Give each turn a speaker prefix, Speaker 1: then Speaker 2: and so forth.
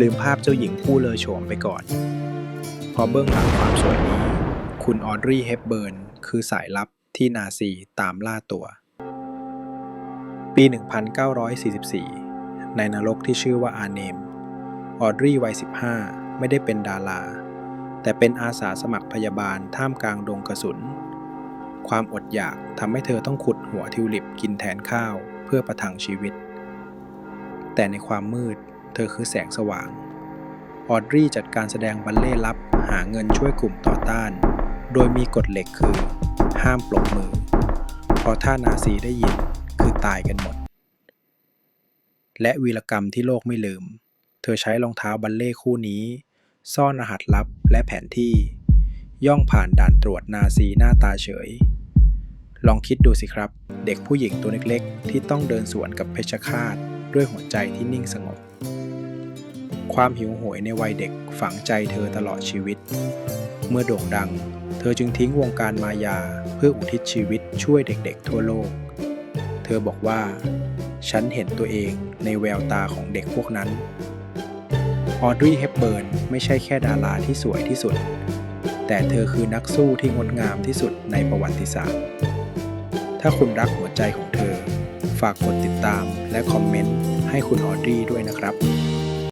Speaker 1: ลืมภาพเจ้าหญิงผู้เลอโฉมไปก่อน เพราะเบื้องหลังความสวยนี้ คุณออดรีเฮปเบิร์น คือสายลับที่นาซีตามล่าตัว ปี 1944 ในนรกที่ชื่อว่าอาเนม ออดรีวัย 15 ไม่ได้เป็นดารา แต่เป็นอาสาสมัครพยาบาลท่ามกลางดงกระสุน ความอดอยากทำให้เธอต้องขุดหัวทิวลิปกินแทนข้าวเพื่อประทังชีวิต แต่ในความมืด เธอคือแสงสว่าง ออดรีย์จัดการแสดงบัลเล่ลับหาเงินช่วยกลุ่มต่อต้าน โดยมีกฎเหล็กคือ ห้ามปลบมือ เพราะถ้านาซีได้ยินคือตายกันหมด และวีรกรรมที่โลกไม่ลืม เธอใช้รองเท้าบัลเล่คู่นี้ ซ่อนรหัสลับและแผนที่ ย่องผ่านด่านตรวจนาซีหน้าตาเฉยลองคิดดูสิครับ เด็กผู้หญิงตัวเล็กๆ ที่ต้องเดินสวนกับเพชฌฆาตด้วยหัวใจที่นิ่งสงบ ความหิวโหยในวัยเด็กฝังใจเธอตลอดชีวิต เมื่อโด่งดัง เธอจึงทิ้งวงการมายาเพื่ออุทิศชีวิตช่วยเด็กๆ ทั่วโลก เธอบอกว่า ฉันเห็นตัวเองในแววตาของเด็กพวกนั้น ออดรีย์ เฮปเบิร์นไม่ใช่แค่ดาราที่สวยที่สุด แต่เธอคือนักสู้ที่งดงามที่สุดในประวัติศาสตร์ ถ้าคุณรักหัวใจของเธอ ฝากกดติดตามและคอมเมนต์ให้คุณออดรีย์ด้วยนะครับ